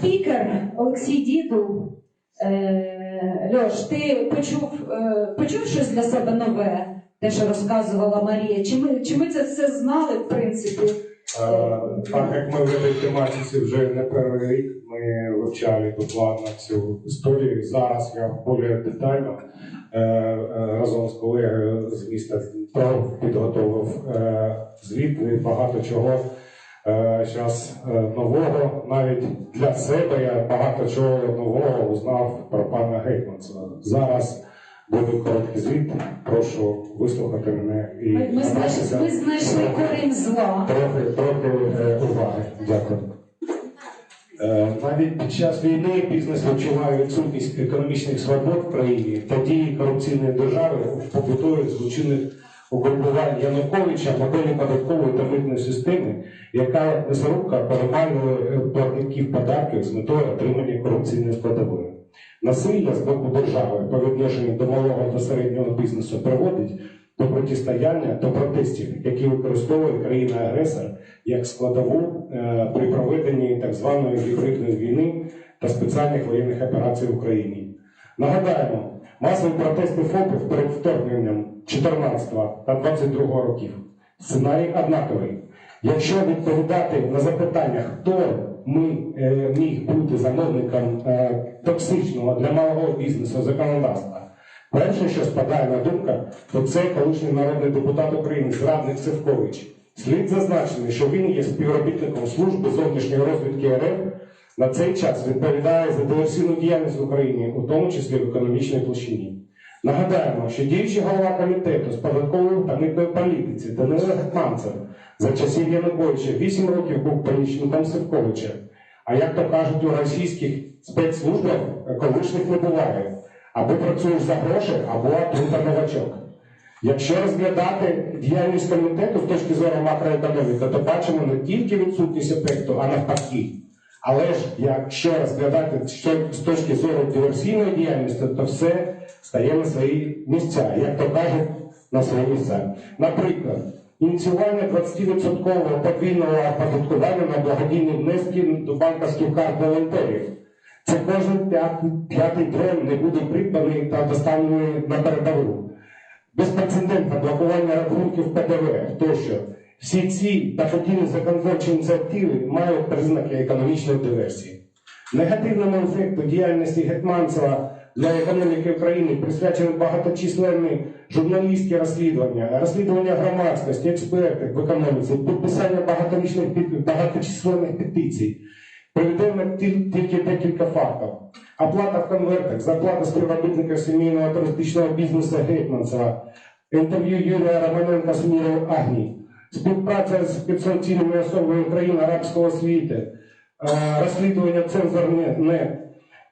спікер Олексій Дідул. Е, Льош, ти почув, е, почув щось для себе нове, те, що розказувала Марія? Чи ми, чи ми це все знали, в принципі? Е, Так як ми в цій тематиці вже не перший рік, ми вивчали докладно цю історію. Зараз я більш детально разом з колегою з міста е, звіт і багато чого зараз нового. Навіть для себе я багато чого нового узнав про пана Гетьманцева. Зараз буде короткий звіт. Прошу вислухати мене і Ми, ми, знайшли, корінь зла. трохи, трохи е, уваги. Дякую. Е, Навіть під час війни бізнес відчуває відсутність економічних свобод в країні та дії корупційної держави побутують злочинних угрупувань Януковича моделі податкової та митної системи, яка несорубка переманює е, платників податків з метою отримання корупційної складової. Насилля з боку держави по відношенню до малого та середнього бізнесу приводить до протистояння та протестів, які використовує країна-агресор як складову е, при проведенні так званої гібридної війни та спеціальних воєнних операцій в Україні. Нагадаємо, масові протести ФОПів перед вторгненням 14 та 22 років. Сценарій однаковий. Якщо відповідати на запитання, хто ми, е, міг бути замовником е, токсичного для малого бізнесу законодавства, перше, що спадає на думку, то це колишній народний депутат України Зрадник Севкович. Слід зазначити, що він є співробітником служби зовнішньої розвідки РФ. На цей час відповідає за диверсійну діяльність в Україні, у тому числі в економічній площині. Нагадаємо, що діючий голова комітету з податкової та митної політиці Данило Гетманцев за часів Януковича 8 років був помічником Севковича. А як то кажуть у російських спецслужбах, колишніх не буває. Або працюєш за гроші, або тут новачок. Якщо розглядати діяльність комітету з точки зору макроекономіки, то бачимо не тільки відсутність ефекту, а навпаки. Але ж якщо розглядати з точки зору диверсійної діяльності, то все стає на свої місця, як то кажуть, на свої місця. Наприклад, ініціювання 20% подвійного оподаткування на благодійні внески до банківських карт волонтерів. Це кожен п'ятий дрон не буде придбаний та доставлений на передову безпрецедентне блокування рахунків ПДВ тощо. Всі ці та подібні законодавчі ініціативи мають признаки економічної диверсії. Негативному ефекту діяльності Гетманцева для економіки України присвячені багаточисленні журналістські розслідування, розслідування громадськості, експертів в економіці, підписання багаторічних багаточисленних петицій. Приведемо тільки декілька фактів. Оплата в конвертах, зарплата співробітника сімейного туристичного бізнесу Гетманцева, інтерв'ю Юрія Романенка з Мірою Агній, співпраця з підсанкційними особами України арабського світу, е, розслідування цензорне, не,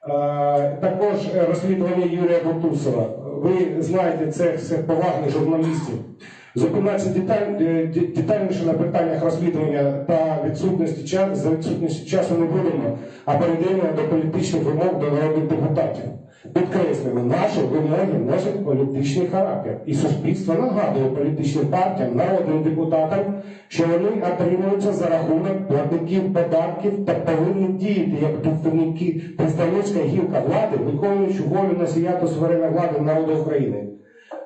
Е, також розслідування Юрія Бутусова. Ви знаєте цих, цих поважних журналістів. Зупинятися деталь, е, детальніше на питаннях розслідування та відсутності часу, за відсутністю часу не будемо, а перейдемо до політичних вимог до народних депутатів. Підкреслюємо, наші вимоги носять політичний характер, і суспільство нагадує політичним партіям, народним депутатам, що вони отримуються за рахунок платників податків та повинні діяти як представники представницька гілка влади, виконуючи волю носія суверенної влади народу України.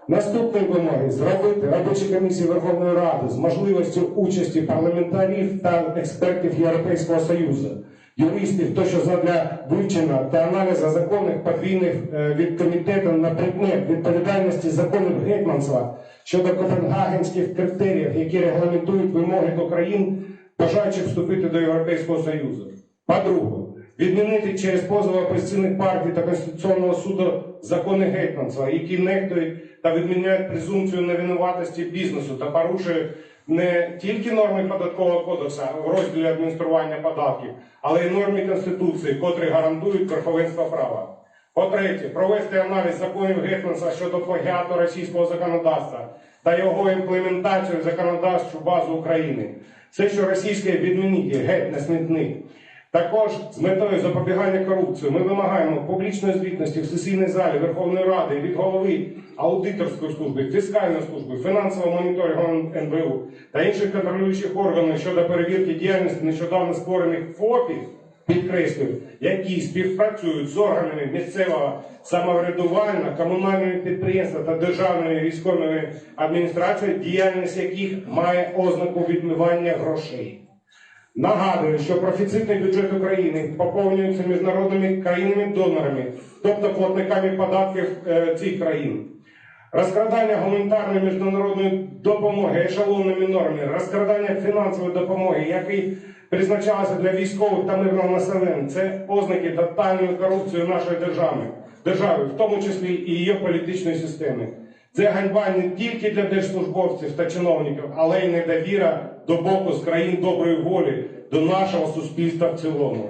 Наступні вимоги зробити робочі комісії Верховної Ради з можливістю участі парламентарів та експертів Європейського Союзу, юристів, то що задля вивчення та аналізу законних подвійних е, від комітету на предмет відповідальності законів Гетманства щодо копенгагенських критеріїв, які регламентують вимоги до країн, бажаючих вступити до Європейського Союзу. По-друге, відмінити через позови опозиційних партій та Конституційного суду закони Гетманства, які нехтують та відміняють презумпцію невинуватості бізнесу та порушують не тільки норми податкового кодексу в розділі адміністрування податків, але й норми Конституції, котрі гарантують верховенство права. По-третє, провести аналіз законів Гетманса щодо плагіату російського законодавства та його імплементацію в законодавчу базу України. Все, що російське відмініть, геть на смітник. Також з метою запобігання корупції ми вимагаємо публічної звітності в сесійній залі Верховної Ради від голови аудиторської служби, фіскальної служби, фінансового моніторингу НБУ та інших контролюючих органів щодо перевірки діяльності нещодавно створених ФОПів підкреслюю, які співпрацюють з органами місцевого самоврядування, комунальними підприємствами та державною військовою адміністрацією, діяльність яких має ознаку відмивання грошей. Нагадую, що профіцитний бюджет України поповнюється міжнародними країнами-донорами, тобто платниками податків е, цих країн. Розкрадання гуманітарної міжнародної допомоги ешелонними нормами, розкрадання фінансової допомоги, які призначалися для військових та мирного населення, це ознаки тотальної корупції нашої держави, держави, в тому числі і її політичної системи. Це ганьба не тільки для держслужбовців та чиновників, але й недовіра до боку з країн доброї волі до нашого суспільства в цілому.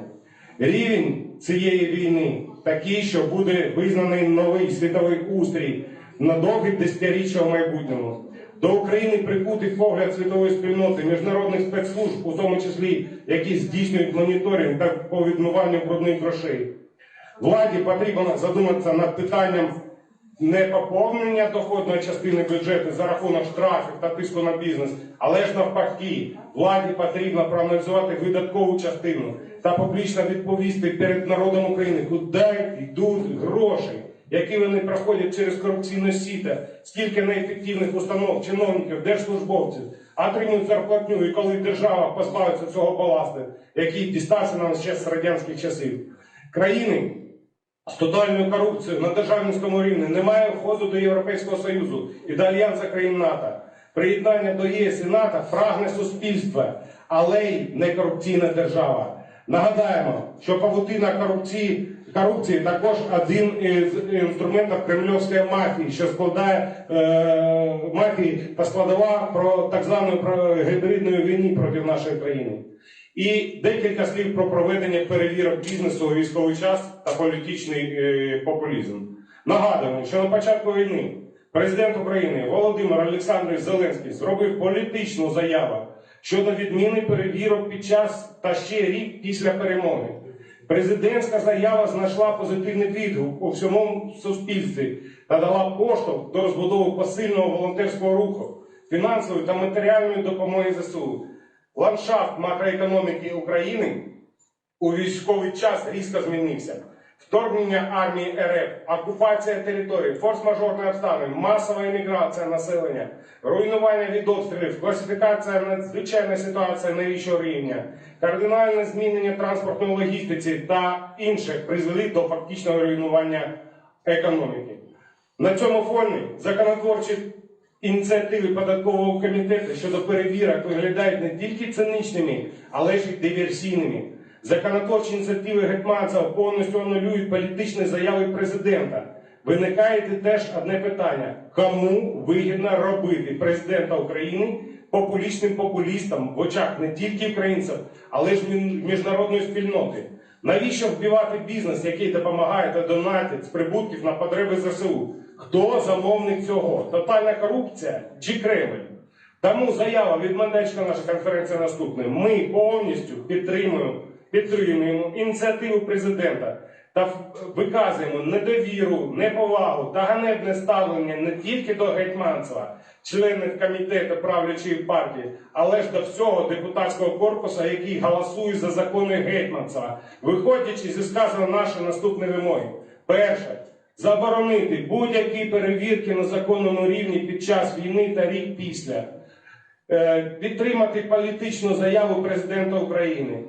Рівень цієї війни такий, що буде визнаний новий світовий устрій на довгі десятиріччя в майбутньому. До України прикутий погляд світової спільноти, міжнародних спецслужб, у тому числі, які здійснюють моніторинг та по відмиванню брудних грошей. Владі потрібно задуматися над питанням не поповнення доходної частини бюджету за рахунок штрафів та тиску на бізнес, але ж навпаки, владі потрібно проаналізувати видаткову частину та публічно відповісти перед народом України, куди йдуть гроші, які вони проходять через корупційне сіта, скільки неефективних установ, чиновників, держслужбовців отримують зарплатню, і коли держава позбавиться цього баласту, який дістався нам ще з радянських часів. Країни з тотальною корупцією на державницькому рівні немає входу до Європейського Союзу і до Альянсу країн НАТО. Приєднання до єС і НАТО прагне суспільство, але й не корупційна держава. Нагадаємо, що павутина корупції, корупції також один із інструментів кремлівської мафії, що складає е, мафії та складова про так звану гібридної війни проти нашої країни. І декілька слів про проведення перевірок бізнесу у військовий час та політичний е, популізм. Нагадуємо, що на початку війни президент України Володимир Олександрович Зеленський зробив політичну заяву щодо відміни перевірок під час та ще рік після перемоги. Президентська заява знайшла позитивний відгук у всьому суспільстві та дала поштовх до розбудови посильного волонтерського руху, фінансової та матеріальної допомоги ЗСУ. Ландшафт макроекономіки України у військовий час різко змінився. Вторгнення армії РФ, окупація територій, форс-мажорні обставини, масова еміграція населення, руйнування від обстрілів, класифікація надзвичайної ситуації найвищого рівня, кардинальне змінення транспортної логістиці та інших призвели до фактичного руйнування економіки. На цьому фоні законотворчі ініціативи податкового комітету щодо перевірок виглядають не тільки цинічними, але ж і диверсійними. Законотворчі ініціативи Гетманцева повністю анулюють політичні заяви президента. Виникає теж одне питання: кому вигідно робити президента України популічним популістом в очах не тільки українців, але ж міжнародної спільноти? Навіщо вбивати бізнес, який допомагає та донатить з прибутків на потреби ЗСУ? Хто замовник цього? Тотальна корупція чи Кремль? Тому заява від Мандельська наша конференція наступна. Ми повністю підтримуємо, підтримуємо ініціативу президента та виказуємо недовіру, неповагу та ганебне ставлення не тільки до Гетьманцева, членів комітету правлячої партії, але ж до всього депутатського корпусу, який голосує за закони Гетьманцева, виходячи зі сказаного наші наступні вимоги. Перше. Заборонити будь-які перевірки на законному рівні під час війни та рік після. Е, Підтримати політичну заяву президента України.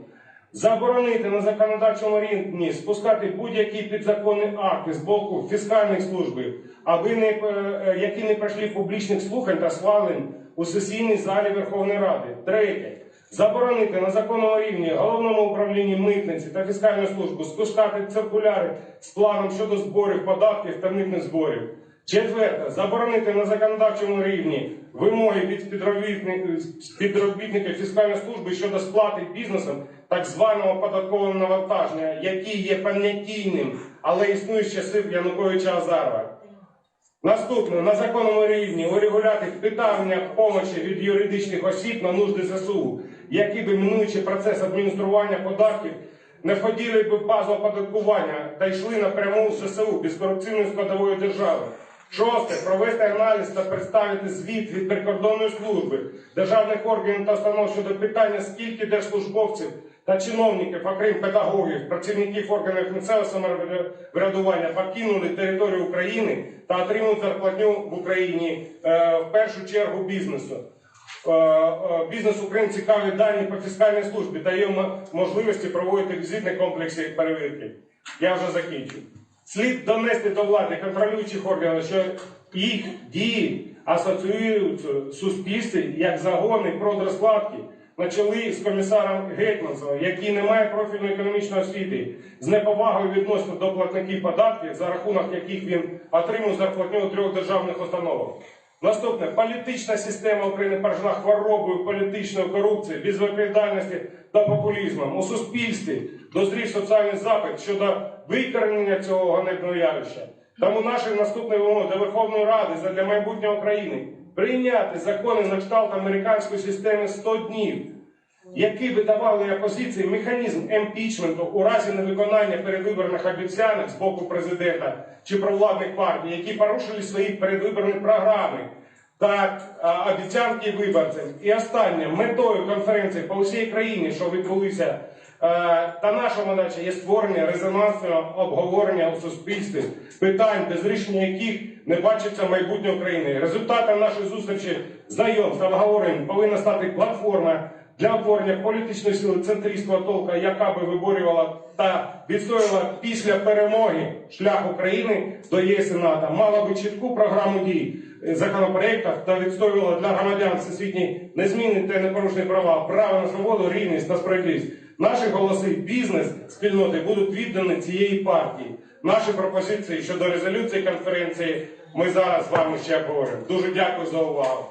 Заборонити на законодавчому рівні спускати будь-які підзаконні акти з боку фіскальних служб, аби не, е, е, які не пройшли публічних слухань та схвалень у сесійній залі Верховної Ради. Третє. Заборонити на законному рівні головному управлінні митниці та фіскальної служби спускати циркуляри з планом щодо зборів податків та митних зборів. Четверте, заборонити на законодавчому рівні вимоги від співробітників фіскальної служби щодо сплати бізнесом так званого податкового навантаження, який є понятійним, але існує з часів Януковича Азарова. Наступне на законному рівні урегуляти питання помочі від юридичних осіб на нужди ЗСУ, які би минуючи процес адміністрування податків, не входили б в базу оподаткування та йшли напряму з ЗСУ без корупційної складової держави. Шосте провести аналіз та представити звіт від прикордонної служби, державних органів та установ щодо питання, скільки держслужбовців та чиновників, окрім педагогів, працівників органів місцевого самоврядування покинули територію України та отримують зарплатню в Україні е, в першу чергу бізнесу. Е, е, Бізнес України цікаві дані по фіскальній службі та є м- можливості проводити візитні комплекси перевірки. Я вже закінчу. Слід донести до влади контролюючих органів, що їх дії асоціюються в суспільстві як загони продрозкладки на чолі з комісаром Гетманцевим, який не має профільної економічної освіти, з неповагою відносно до платників податків, за рахунок яких він отримує зарплатню у трьох державних установах. Наступне політична система України поражена хворобою політичної корупції, безвідповідальності та популізмом. У суспільстві дозрів соціальний запит щодо викоренення цього ганебного явища. Тому наші наступні вимоги до Верховної Ради для майбутнього України прийняти закони на кшталт американської системи 100 днів, які видавали опозиції механізм емпічменту у разі невиконання передвиборних обіцянок з боку президента чи провладних партій, які порушили свої передвиборні програми та а, обіцянки виборцям. І останнє метою конференції по всій країні, що відбулися, е, та наша задача є створення резонансного обговорення у суспільстві питань, без рішення яких не бачиться майбутнє України. Результатом нашої зустрічі знайомств та обговорень повинна стати платформа для утворення політичної сили центристського толка, яка би виборювала та відстоювала після перемоги шлях України до ЄС і НАТО, мала би чітку програму дій е, законопроектах та відстоювала для громадян всесвітні незмінні та непорушні права, право на свободу, рівність та справедливість. Наші голоси бізнес спільноти будуть віддані цієї партії. Наші пропозиції щодо резолюції конференції ми зараз з вами ще обговоримо. Дуже дякую за увагу.